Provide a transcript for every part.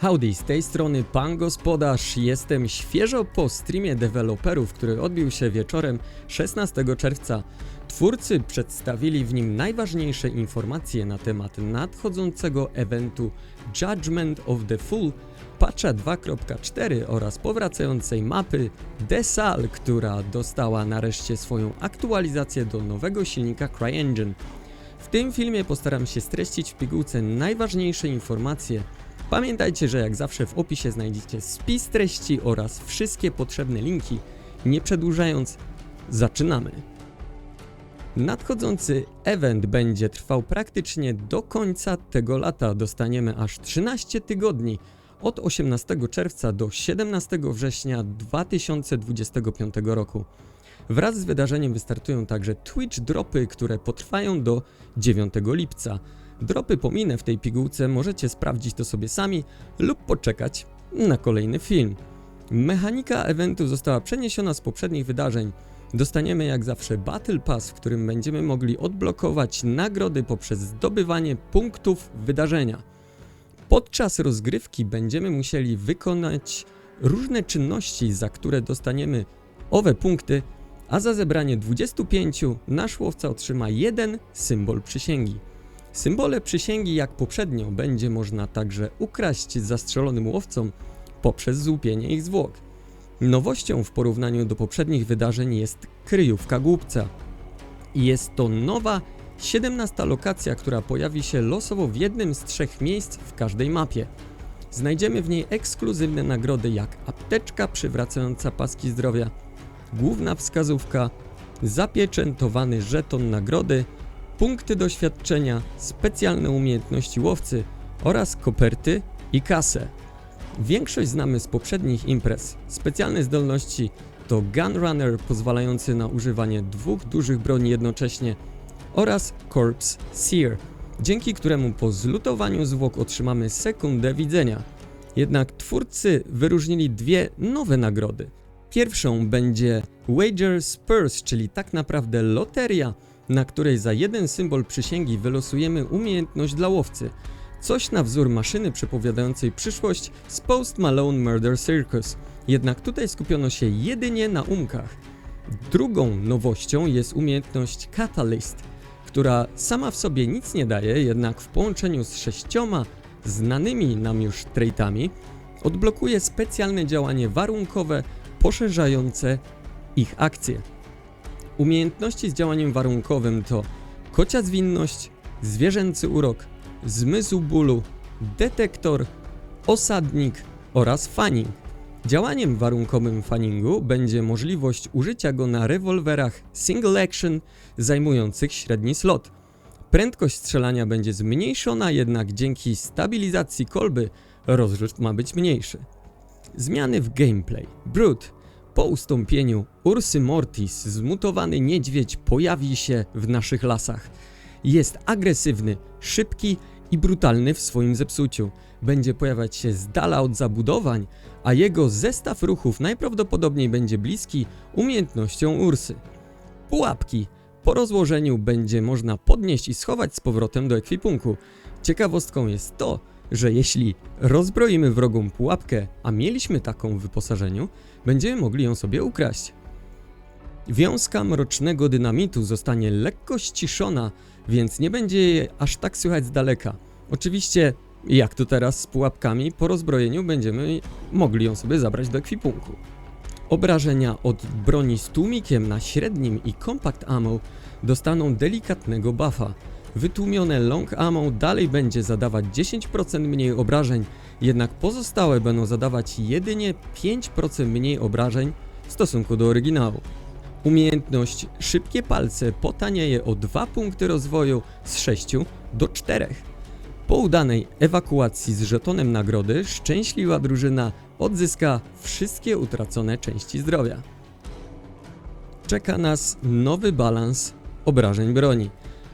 Howdy, z tej strony Pan Gospodarz. Jestem świeżo po streamie deweloperów, który odbił się wieczorem 16 czerwca. Twórcy przedstawili w nim najważniejsze informacje na temat nadchodzącego eventu Judgment of the Fool, patcha 2.4 oraz powracającej mapy Desal, która dostała nareszcie swoją aktualizację do nowego silnika CryEngine. W tym filmie postaram się streścić w pigułce najważniejsze informacje. Pamiętajcie, że jak zawsze w opisie znajdziecie spis treści oraz wszystkie potrzebne linki. Nie przedłużając, zaczynamy. Nadchodzący event będzie trwał praktycznie do końca tego lata. Dostaniemy aż 13 tygodni od 18 czerwca do 17 września 2025 roku. Wraz z wydarzeniem wystartują także Twitch dropy, które potrwają do 9 lipca. Dropy pominę w tej pigułce, możecie sprawdzić to sobie sami lub poczekać na kolejny film. Mechanika eventu została przeniesiona z poprzednich wydarzeń. Dostaniemy jak zawsze Battle Pass, w którym będziemy mogli odblokować nagrody poprzez zdobywanie punktów wydarzenia. Podczas rozgrywki będziemy musieli wykonać różne czynności, za które dostaniemy owe punkty, a za zebranie 25 nasz łowca otrzyma jeden symbol przysięgi. Symbole przysięgi, jak poprzednio, będzie można także ukraść zastrzelonym łowcom poprzez złupienie ich zwłok. Nowością w porównaniu do poprzednich wydarzeń jest kryjówka głupca. Jest to nowa 17 lokacja, która pojawi się losowo w jednym z trzech miejsc w każdej mapie. Znajdziemy w niej ekskluzywne nagrody jak apteczka przywracająca paski zdrowia, główna wskazówka, zapieczętowany żeton nagrody, punkty doświadczenia, specjalne umiejętności łowcy oraz koperty i kasę. Większość znamy z poprzednich imprez. Specjalne zdolności to Gunrunner pozwalający na używanie dwóch dużych broni jednocześnie oraz Corpse Seer, dzięki któremu po zlutowaniu zwłok otrzymamy sekundę widzenia. Jednak twórcy wyróżnili dwie nowe nagrody. Pierwszą będzie Wager Spurs, czyli tak naprawdę loteria, na której za jeden symbol przysięgi wylosujemy umiejętność dla łowcy. Coś na wzór maszyny przepowiadającej przyszłość z Post Malone Murder Circus. Jednak tutaj skupiono się jedynie na umkach. Drugą nowością jest umiejętność Catalyst, która sama w sobie nic nie daje, jednak w połączeniu z sześcioma znanymi nam już traitami odblokuje specjalne działanie warunkowe poszerzające ich akcje. Umiejętności z działaniem warunkowym to kocia zwinność, zwierzęcy urok, zmysł bólu, detektor, osadnik oraz fanning. Działaniem warunkowym fanningu będzie możliwość użycia go na rewolwerach single action zajmujących średni slot. Prędkość strzelania będzie zmniejszona, jednak dzięki stabilizacji kolby rozrzut ma być mniejszy. Zmiany w gameplay. Brute. Po ustąpieniu Ursy Mortis zmutowany niedźwiedź pojawi się w naszych lasach. Jest agresywny, szybki i brutalny w swoim zepsuciu. Będzie pojawiać się z dala od zabudowań, a jego zestaw ruchów najprawdopodobniej będzie bliski umiejętnością Ursy. Pułapki. Po rozłożeniu będzie można podnieść i schować z powrotem do ekwipunku. Ciekawostką jest to, że jeśli rozbroimy wrogą pułapkę, a mieliśmy taką w wyposażeniu, będziemy mogli ją sobie ukraść. Wiązka mrocznego dynamitu zostanie lekko ściszona, więc nie będzie jej aż tak słychać z daleka. Oczywiście, jak to teraz z pułapkami, po rozbrojeniu będziemy mogli ją sobie zabrać do ekwipunku. Obrażenia od broni z tłumikiem na średnim i compact ammo dostaną delikatnego buffa. Wytłumione long ammo dalej będzie zadawać 10% mniej obrażeń, jednak pozostałe będą zadawać jedynie 5% mniej obrażeń w stosunku do oryginału. Umiejętność szybkie palce potanieje o 2 punkty rozwoju z 6 do 4. Po udanej ewakuacji z żetonem nagrody szczęśliwa drużyna odzyska wszystkie utracone części zdrowia. Czeka nas nowy balans obrażeń broni.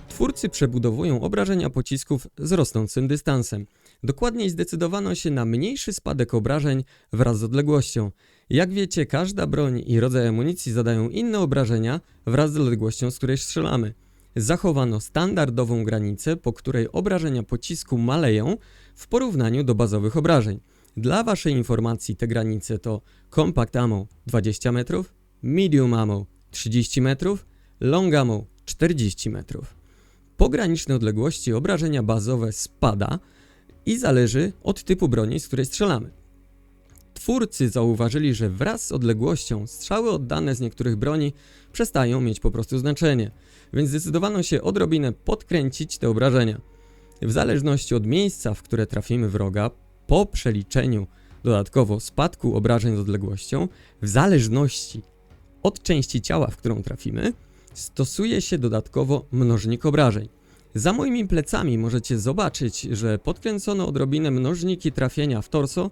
Twórcy przebudowują obrażenia pocisków z rosnącym dystansem. Dokładniej zdecydowano się na mniejszy spadek obrażeń wraz z odległością. Jak wiecie, każda broń i rodzaj amunicji zadają inne obrażenia wraz z odległością, z której strzelamy. Zachowano standardową granicę, po której obrażenia pocisku maleją w porównaniu do bazowych obrażeń. Dla Waszej informacji te granice to Compact Ammo 20 metrów, Medium Ammo 30 metrów, Long Ammo 40 metrów. Pograniczne odległości obrażenia bazowe spada i zależy od typu broni, z której strzelamy. Twórcy zauważyli, że wraz z odległością strzały oddane z niektórych broni przestają mieć po prostu znaczenie, więc zdecydowano się odrobinę podkręcić te obrażenia. W zależności od miejsca, w które trafimy wroga, po przeliczeniu dodatkowo spadku obrażeń z odległością, w zależności od części ciała, w którą trafimy, stosuje się dodatkowo mnożnik obrażeń. Za moimi plecami możecie zobaczyć, że podkręcono odrobinę mnożniki trafienia w torso,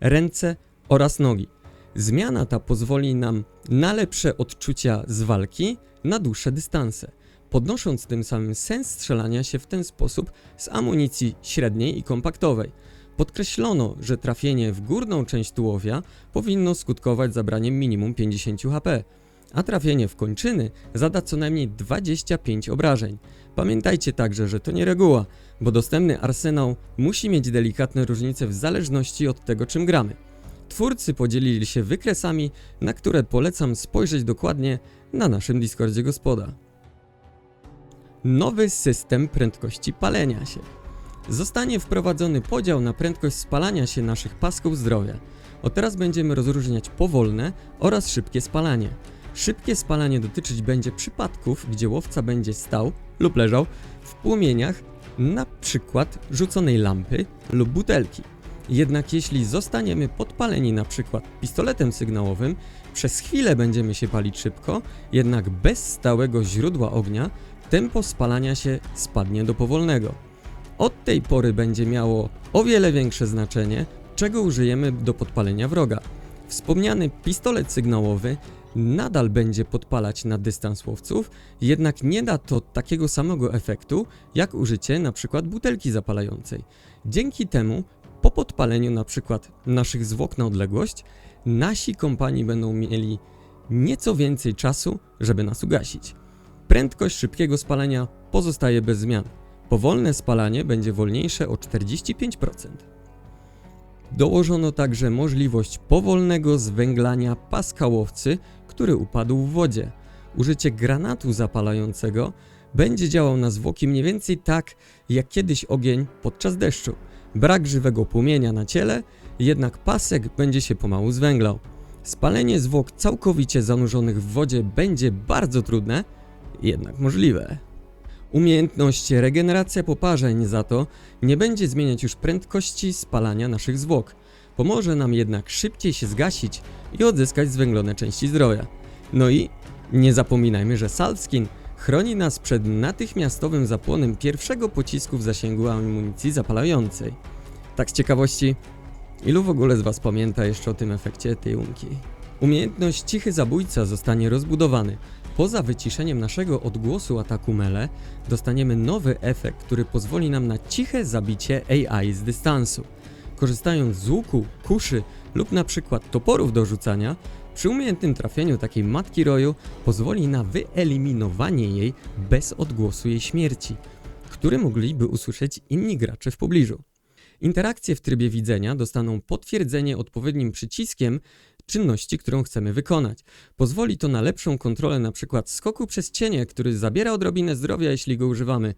ręce oraz nogi. Zmiana ta pozwoli nam na lepsze odczucia z walki na dłuższe dystanse, podnosząc tym samym sens strzelania się w ten sposób z amunicji średniej i kompaktowej. Podkreślono, że trafienie w górną część tułowia powinno skutkować zabraniem minimum 50 HP, a trafienie w kończyny zada co najmniej 25 obrażeń. Pamiętajcie także, że to nie reguła, bo dostępny arsenał musi mieć delikatne różnice w zależności od tego, czym gramy. Twórcy podzielili się wykresami, na które polecam spojrzeć dokładnie na naszym Discordzie Gospoda. Nowy system prędkości palenia się. Zostanie wprowadzony podział na prędkość spalania się naszych pasków zdrowia. Od teraz będziemy rozróżniać powolne oraz szybkie spalanie. Szybkie spalanie dotyczyć będzie przypadków, gdzie łowca będzie stał lub leżał w płomieniach, na przykład rzuconej lampy lub butelki. Jednak jeśli zostaniemy podpaleni na przykład pistoletem sygnałowym, przez chwilę będziemy się palić szybko, jednak bez stałego źródła ognia tempo spalania się spadnie do powolnego. Od tej pory będzie miało o wiele większe znaczenie, czego użyjemy do podpalenia wroga. Wspomniany pistolet sygnałowy nadal będzie podpalać na dystans łowców, jednak nie da to takiego samego efektu jak użycie np. butelki zapalającej. Dzięki temu po podpaleniu np. naszych zwłok na odległość, nasi kompani będą mieli nieco więcej czasu, żeby nas ugasić. Prędkość szybkiego spalania pozostaje bez zmian. Powolne spalanie będzie wolniejsze o 45%. Dołożono także możliwość powolnego zwęglania paska łowcy, który upadł w wodzie. Użycie granatu zapalającego będzie działał na zwłoki mniej więcej tak, jak kiedyś ogień podczas deszczu. Brak żywego płomienia na ciele, jednak pasek będzie się pomału zwęglał. Spalenie zwłok całkowicie zanurzonych w wodzie będzie bardzo trudne, jednak możliwe. Umiejętność regeneracja poparzeń za to nie będzie zmieniać już prędkości spalania naszych zwłok. Pomoże nam jednak szybciej się zgasić i odzyskać zwęglone części zdrowia. No i nie zapominajmy, że Salskin chroni nas przed natychmiastowym zapłonem pierwszego pocisku w zasięgu amunicji zapalającej. Tak z ciekawości, ilu w ogóle z Was pamięta jeszcze o tym efekcie tej umki? Umiejętność Cichy Zabójca zostanie rozbudowany. Poza wyciszeniem naszego odgłosu ataku mele, dostaniemy nowy efekt, który pozwoli nam na ciche zabicie AI z dystansu. Korzystając z łuku, kuszy lub na przykład toporów do rzucania, przy umiejętnym trafieniu takiej matki roju pozwoli na wyeliminowanie jej bez odgłosu jej śmierci, który mogliby usłyszeć inni gracze w pobliżu. Interakcje w trybie widzenia dostaną potwierdzenie odpowiednim przyciskiem czynności, którą chcemy wykonać. Pozwoli to na lepszą kontrolę np. skoku przez cienie, który zabiera odrobinę zdrowia, jeśli go używamy.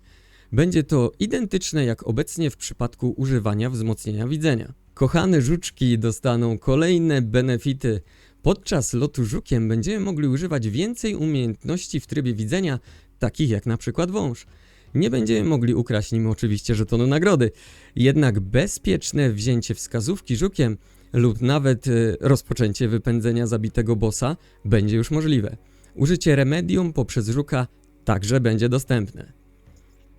Będzie to identyczne jak obecnie w przypadku używania wzmocnienia widzenia. Kochane żuczki dostaną kolejne benefity. Podczas lotu żukiem będziemy mogli używać więcej umiejętności w trybie widzenia, takich jak na przykład wąż. Nie będziemy mogli ukraść nim oczywiście żetonu nagrody, jednak bezpieczne wzięcie wskazówki żukiem lub nawet y, rozpoczęcie wypędzenia zabitego bossa będzie już możliwe. Użycie remedium poprzez żuka także będzie dostępne.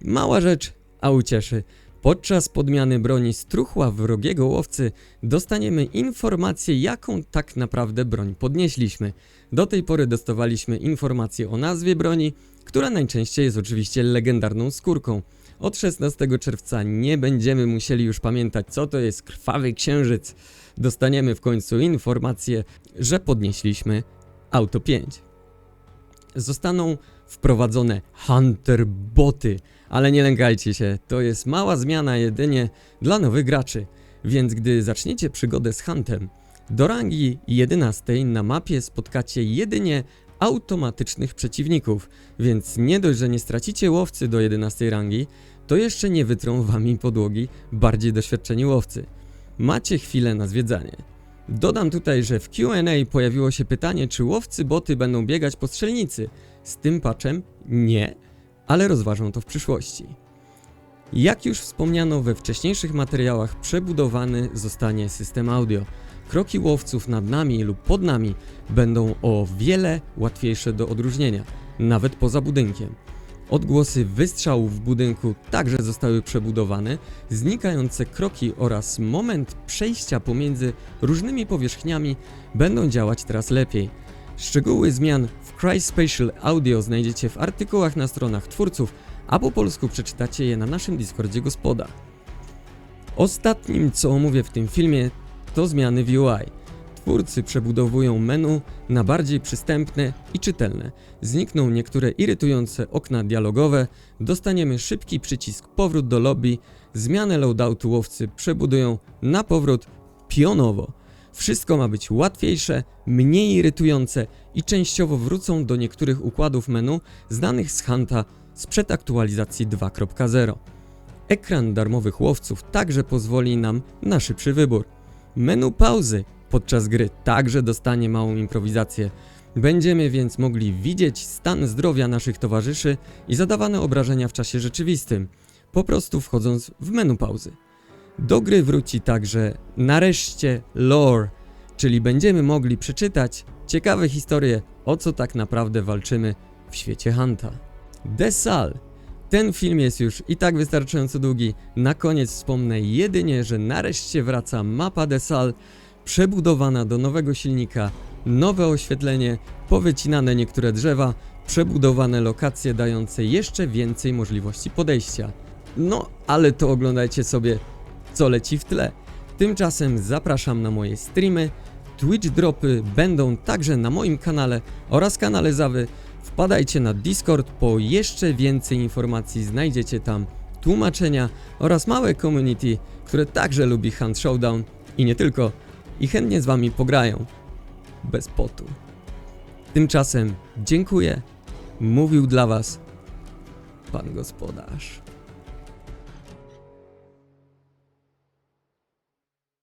Mała rzecz, a ucieszy. Podczas podmiany broni struchła wrogiego łowcy dostaniemy informację, jaką tak naprawdę broń podnieśliśmy. Do tej pory dostawaliśmy informację o nazwie broni, która najczęściej jest oczywiście legendarną skórką. Od 16 czerwca nie będziemy musieli już pamiętać, co to jest krwawy księżyc. Dostaniemy w końcu informację, że podnieśliśmy Auto 5. Zostaną wprowadzone Hunter boty, ale nie lękajcie się, to jest mała zmiana jedynie dla nowych graczy. Więc gdy zaczniecie przygodę z Huntem, do rangi 11 na mapie spotkacie jedynie automatycznych przeciwników, więc nie dość, że nie stracicie łowcy do 11 rangi, to jeszcze nie wytrą wami podłogi bardziej doświadczeni łowcy. Macie chwilę na zwiedzanie. Dodam tutaj, że w Q&A pojawiło się pytanie, czy łowcy boty będą biegać po strzelnicy. Z tym patchem nie, ale rozważą to w przyszłości. Jak już wspomniano we wcześniejszych materiałach, przebudowany zostanie system audio. Kroki łowców nad nami lub pod nami będą o wiele łatwiejsze do odróżnienia, nawet poza budynkiem. Odgłosy wystrzałów w budynku także zostały przebudowane, znikające kroki oraz moment przejścia pomiędzy różnymi powierzchniami będą działać teraz lepiej. Szczegóły zmian w Cry Spatial Audio znajdziecie w artykułach na stronach twórców, a po polsku przeczytacie je na naszym Discordzie Gospoda. Ostatnim, co omówię w tym filmie, to zmiany w UI. Twórcy przebudowują menu na bardziej przystępne i czytelne. Znikną niektóre irytujące okna dialogowe, dostaniemy szybki przycisk powrót do lobby, zmianę loadoutu łowcy przebudują na powrót pionowo. Wszystko ma być łatwiejsze, mniej irytujące i częściowo wrócą do niektórych układów menu znanych z Hanta sprzed aktualizacji 2.0. Ekran darmowych łowców także pozwoli nam na szybszy wybór. Menu pauzy podczas gry także dostanie małą improwizację. Będziemy więc mogli widzieć stan zdrowia naszych towarzyszy i zadawane obrażenia w czasie rzeczywistym, po prostu wchodząc w menu pauzy. Do gry wróci także nareszcie lore, czyli będziemy mogli przeczytać ciekawe historie, o co tak naprawdę walczymy w świecie Hanta. Desal. Ten film jest już i tak wystarczająco długi. Na koniec wspomnę jedynie, że nareszcie wraca mapa Desal, przebudowana do nowego silnika, nowe oświetlenie, powycinane niektóre drzewa, przebudowane lokacje dające jeszcze więcej możliwości podejścia. No, ale to oglądajcie sobie, co leci w tle. Tymczasem zapraszam na moje streamy. Twitch dropy będą także na moim kanale oraz kanale Zawy. Wpadajcie na Discord, po jeszcze więcej informacji znajdziecie tam tłumaczenia oraz małe community, które także lubi Hunt Showdown i nie tylko, i chętnie z wami pograją. Bez potu. Tymczasem dziękuję. Mówił dla was pan gospodarz.